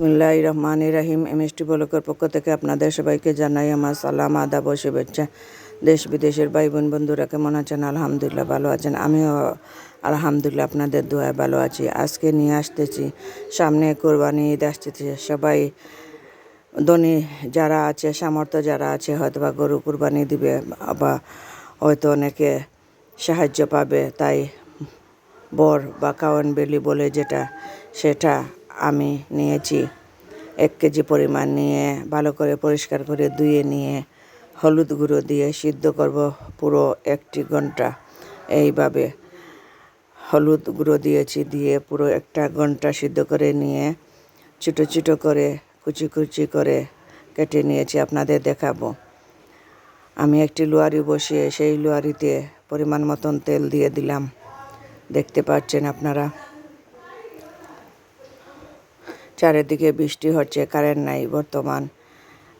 বিসমিল্লাহ রহমান রাহিম এমএসটি বলকের পক্ষ থেকে আপনাদের সবাইকে জানাই আমার সালাম, আদাব ও শুভেচ্ছা। দেশ বিদেশের ভাই বোন বন্ধুরা কেমন আছেন? আলহামদুলিল্লাহ ভালো আছেন। আমিও আলহামদুলিল্লাহ আপনাদের দোয়ায় ভালো আছি। আজকে নিয়ে আসতেছি সামনে কোরবানি ঈদ আসতেছি। সবাই ধনী যারা আছে, সামর্থ্য যারা আছে হয়তো বা গরু কুরবানি দিবে বা হয়তো অনেকে সাহায্য পাবে। তাই বর বা কাওয়ান বেলি বলে যেটা, সেটা আমি নিয়েছি। এক কেজি পরিমাণ নিয়ে, ভালো করে পরিষ্কার করে ধুয়ে নিয়ে, হলুদ গুঁড়ো দিয়ে সিদ্ধ করব পুরো একটি ঘণ্টা। এইভাবে হলুদ গুঁড়ো দিয়েছি, দিয়ে পুরো একটা ঘণ্টা সিদ্ধ করে নিয়ে, ছোটো ছোটো করে, কুচি কুচি করে কেটে নিয়েছি, আপনাদের দেখাবো। আমি একটি লোয়ারি বসিয়ে সেই লোয়ারিতে পরিমাণ মতন তেল দিয়ে দিলাম। দেখতে পাচ্ছেন আপনারা? চারিদিকে বৃষ্টি হচ্ছে কারেন্ট নাই বর্তমান।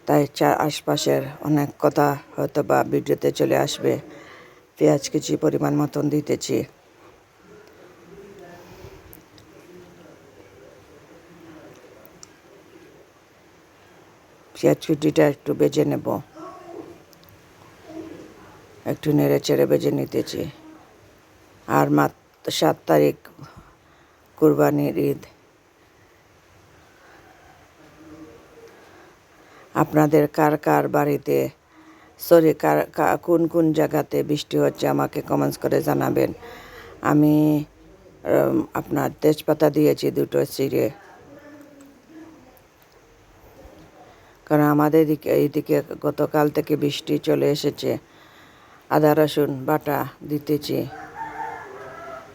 তাই চা আশপাশের অনেক কথা হয়তো বা ভিডিওতে চলে আসবে। পেঁয়াজ কিছু পরিমাণ মতন দিতেছি। পেঁয়াজ কুটিটা একটু বেজে নেব। একটু নেড়ে চেড়ে বেজে নিতেছি। আর মাত্র সাত তারিখ কুরবানির ঈদ। আপনাদের কার কার বাড়িতে? সরি কার কোন কোন জায়গাতে বৃষ্টি হচ্ছে আমাকে কমেন্টস করে জানাবেন। আমি আপনার তেজপাতা দিয়েছি দুটো চিড়ে। কারণ আমাদের দিকে এইদিকে গতকাল থেকে বৃষ্টি চলে এসেছে। আদা, রসুন, বাটা দিতেছি।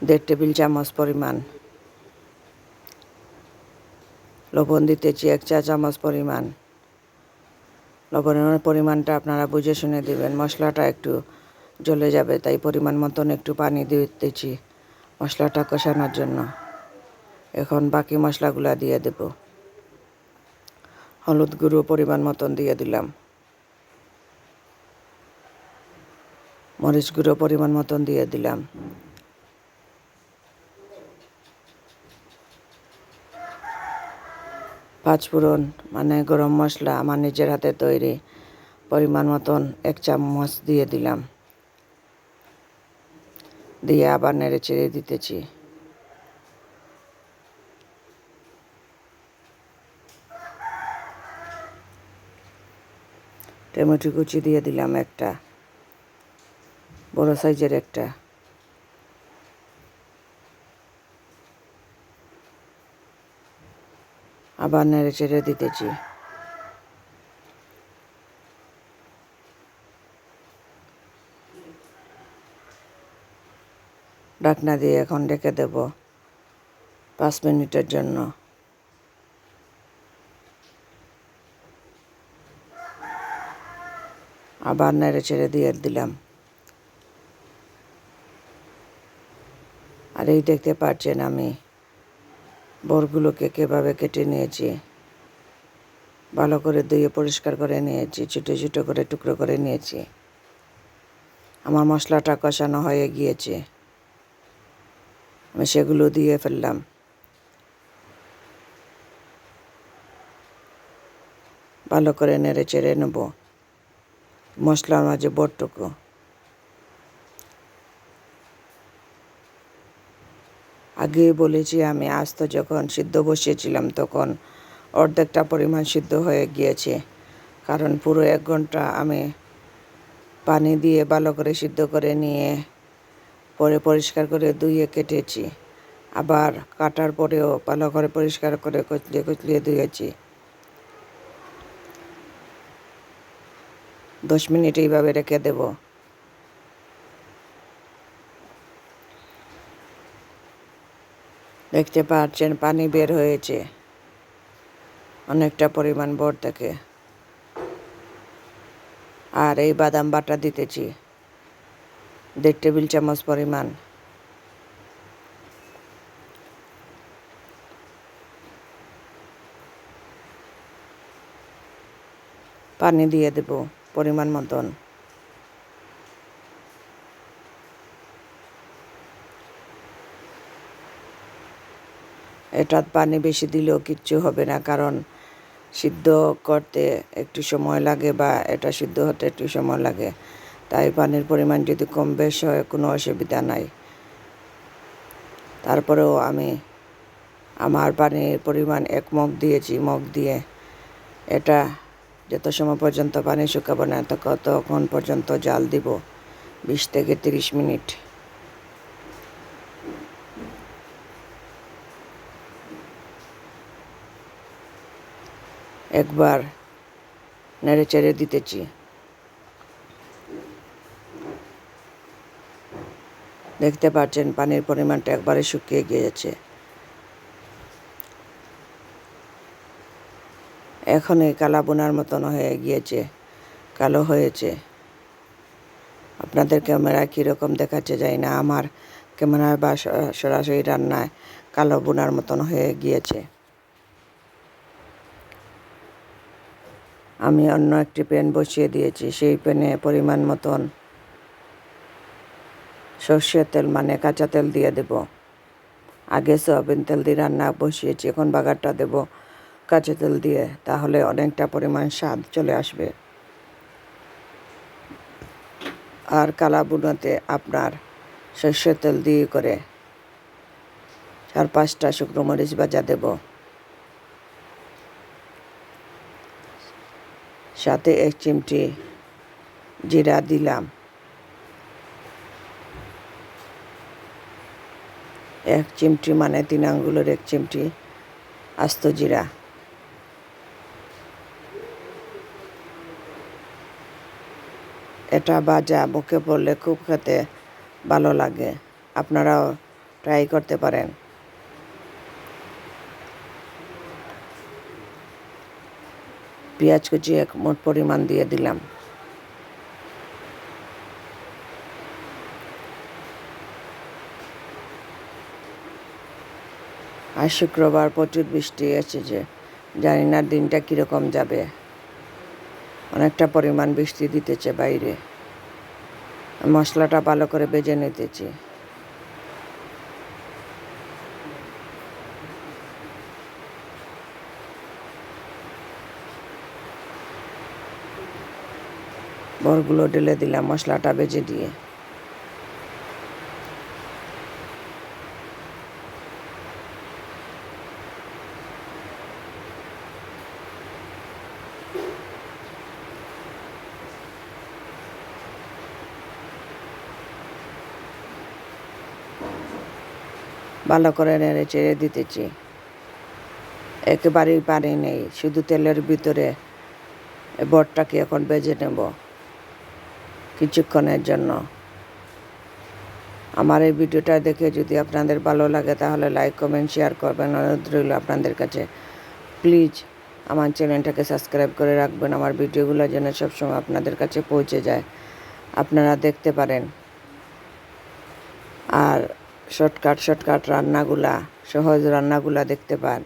দেড় টেবিল চামচ পরিমাণ। লবণ দিতেছি এক চা চামচ পরিমাণ। লবণের পরিমাণটা আপনারা বুঝে শুনে দেবেন। মশলাটা একটু জ্বলে যাবে, তাই পরিমাণ মতন একটু পানি দিতেছি মশলাটা কষানোর জন্য। এখন বাকি মশলাগুলা দিয়ে দেব। হলুদ গুঁড়ো পরিমাণ মতন দিয়ে দিলাম। মরিচ গুঁড়ো পরিমাণ মতন দিয়ে দিলাম। পাঁচফোড়ন মানে গরম মশলা আমার নিজের হাতে তৈরি পরিমাণ মতন এক চামচ দিয়ে দিলাম। দিয়ে আবার নেড়ে চেড়ে দিতেছি। টমেটো কুচি দিয়ে দিলাম একটা, বড় সাইজের একটা। আবার নেড়ে চেড়ে দিতেছি। ডাকনা দিয়ে এখন ডেকে দেব পাঁচ মিনিটের জন্য। আবার নেড়ে চেড়ে দিয়ে দিলাম। আর এই দেখতে পাচ্ছেন আমি। বরগুলোকে কীভাবে কেটে নিয়েছি? ভালো করে ধুয়ে পরিষ্কার করে নিয়েছি, ছোটো ছোটো করে টুকরো করে নিয়েছি। আমার মশলাটা কষানো হয়ে গিয়েছে। আমি সেগুলো দিয়ে ফেললাম। ভালো করে নেড়ে চেড়ে নেব। মশলার মাঝে বটটুকু আগে বলেছি আমি আস্ত যখন সিদ্ধ বসিয়েছিলাম তখন অর্ধেকটা পরিমাণ সিদ্ধ হয়ে গিয়েছে। কারণ পুরো এক ঘণ্টা আমি পানি দিয়ে ভালো করে সিদ্ধ করে নিয়ে, পরে পরিষ্কার করে ধুয়ে কেটেছি। আবার কাটার পরেও ভালো করে পরিষ্কার করে কচলিয়ে কচলিয়ে ধুয়েছি। দশ মিনিট এইভাবে রেখে দেবো। দেখতে পাচ্ছেন, পানি বের হয়েছে। অনেকটা পরিমাণ বর থেকে আর এই বাদাম বাটা দিতেছি। দেড় টেবিল চামচ পরিমাণ। পানি দিয়ে দেব পরিমাণ মতন। এটা পানি বেশি দিলেও কিচ্ছু হবে না, কারণ সিদ্ধ করতে একটু সময় লাগে বা এটা সিদ্ধ হতে একটু সময় লাগে। তাই পানির পরিমাণ যদি কম বেশ হয়, কোনো অসুবিধা নাই। তারপরেও আমি আমার পানির পরিমাণ এক মগ দিয়েছি, মগ দিয়ে এটা যত সময় পর্যন্ত পানি শুকাবো না, ততক্ষণ পর্যন্ত জাল দিব, বিশ থেকে তিরিশ মিনিট। একবার নেড়ে চেড়ে দিতেছি। দেখতে পাচ্ছেন, পানির পরিমাণটা একবারে শুকিয়ে গিয়েছে। এখন এই কালা বোনার মতন হয়ে গিয়েছে, কালো হয়েছে। আপনাদের ক্যামেরায় কীরকম দেখাচ্ছে যায় না, আমার ক্যামেরায় বা সরাসরি রান্নায় কালো বোনার মতন হয়ে গিয়েছে। আমি অন্য একটি প্যান বসিয়ে দিয়েছি, সেই প্যানে পরিমাণ মতন সর্ষের তেল মানে কাঁচা তেল দিয়ে দেব। আগে সয়াবিন তেল দিয়ে রান্না বসিয়েছি, এখন বাগারটা দেব কাঁচা তেল দিয়ে, তাহলে অনেকটা পরিমাণ স্বাদ চলে আসবে। আর কালা বুনাতে আপনার সর্ষের তেল দিয়ে করে চার পাঁচটা শুকনো মরিচ ভাজা দেব। সাথে এক চিমটি জিরা দিলাম। এক চিমটি মানে তিন আঙ্গুলের এক চিমটি আস্ত জিরা। এটা বাজা মুখে পড়লে খুব খেতে ভালো লাগে। আপনারাও ট্রাই করতে পারেন। পেঁয়াজ কুচি এক মোট পরিমাণ দিয়ে দিলাম। আর শুক্রবার প্রচুর বৃষ্টি এসেছে, জানি না দিনটা কীরকম যাবে। অনেকটা পরিমাণ বৃষ্টি দিতেছে বাইরে। মশলাটা ভালো করে বেজে নিতেছি। বরগুলো ঢেলে দিলাম মশলাটা বেজে দিয়ে। ভালো করে নেড়ে চেড়ে দিতেছি। একেবারেই পানি নেই, শুধু তেলের ভিতরে বটটাকে এখন বেজে নেব। কিছুক্ষণের জন্য। আমার এই ভিডিওটা দেখে যদি আপনাদের ভালো লাগে, তাহলে লাইক কমেন্ট শেয়ার করবেন। অনুরোধ রইল আপনাদের কাছে। প্লিজ আমার চ্যানেলটাকে সাবস্ক্রাইব করে রাখবেন। আমার ভিডিওগুলো যেন সবসময় আপনাদের কাছে পৌঁছে যায়। আপনারা দেখতে পারেন। আর শর্টকাট শর্টকাট রান্নাগুলা, সহজ রান্নাগুলা দেখতে পান।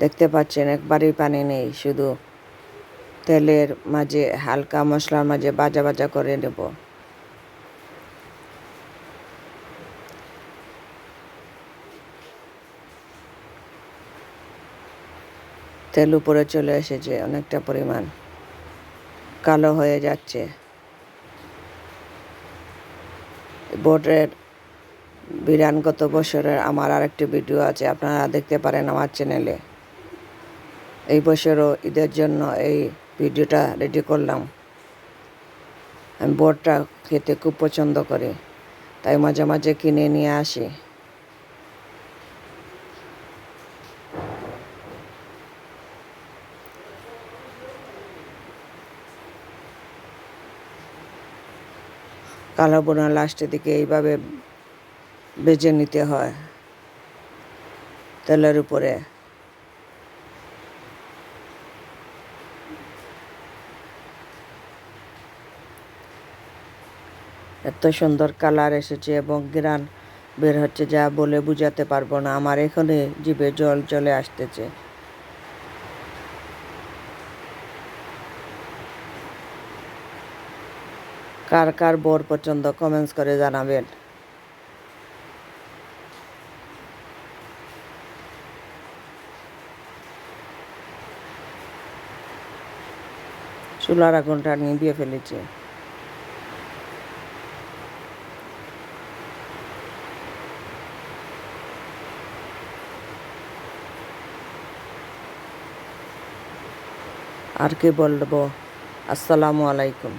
দেখতে পাচ্ছেন, একবারেই পানি নেই, শুধু তেলের মাঝে হালকা মশলার মাঝে বাজা বাজা করে নেব। তেল উপরে চলে এসেছে অনেকটা পরিমাণ। কালো হয়ে যাচ্ছে। বোটের বিরানগত বছরের আমার আরেকটি ভিডিও আছে, আপনারা দেখতে পারেন আমার চ্যানেলে। এই বছরও ঈদের জন্য এই ভিডিওটা রেডি করলাম। আমি বোটটা খেতে খুব পছন্দ করি, তাই মাঝে মাঝে কিনে নিয়ে আসি। কালো বোনা লাস্টের দিকে এইভাবে বেজে নিতে হয় তেলের উপরে। এত সুন্দর কালার এসেছে এবং গ্রান বের হচ্ছে, যা বলে বুঝাতে পারব না। আমার এখানে জিভে জল চলে আসতেছে। কার কার বর পছন্দ কমেন্টস করে জানাবেন। চুলার আগুনটা নিয়ে দিয়ে ফেলেছে। আর কি বলব? আসসালামু আলাইকুম।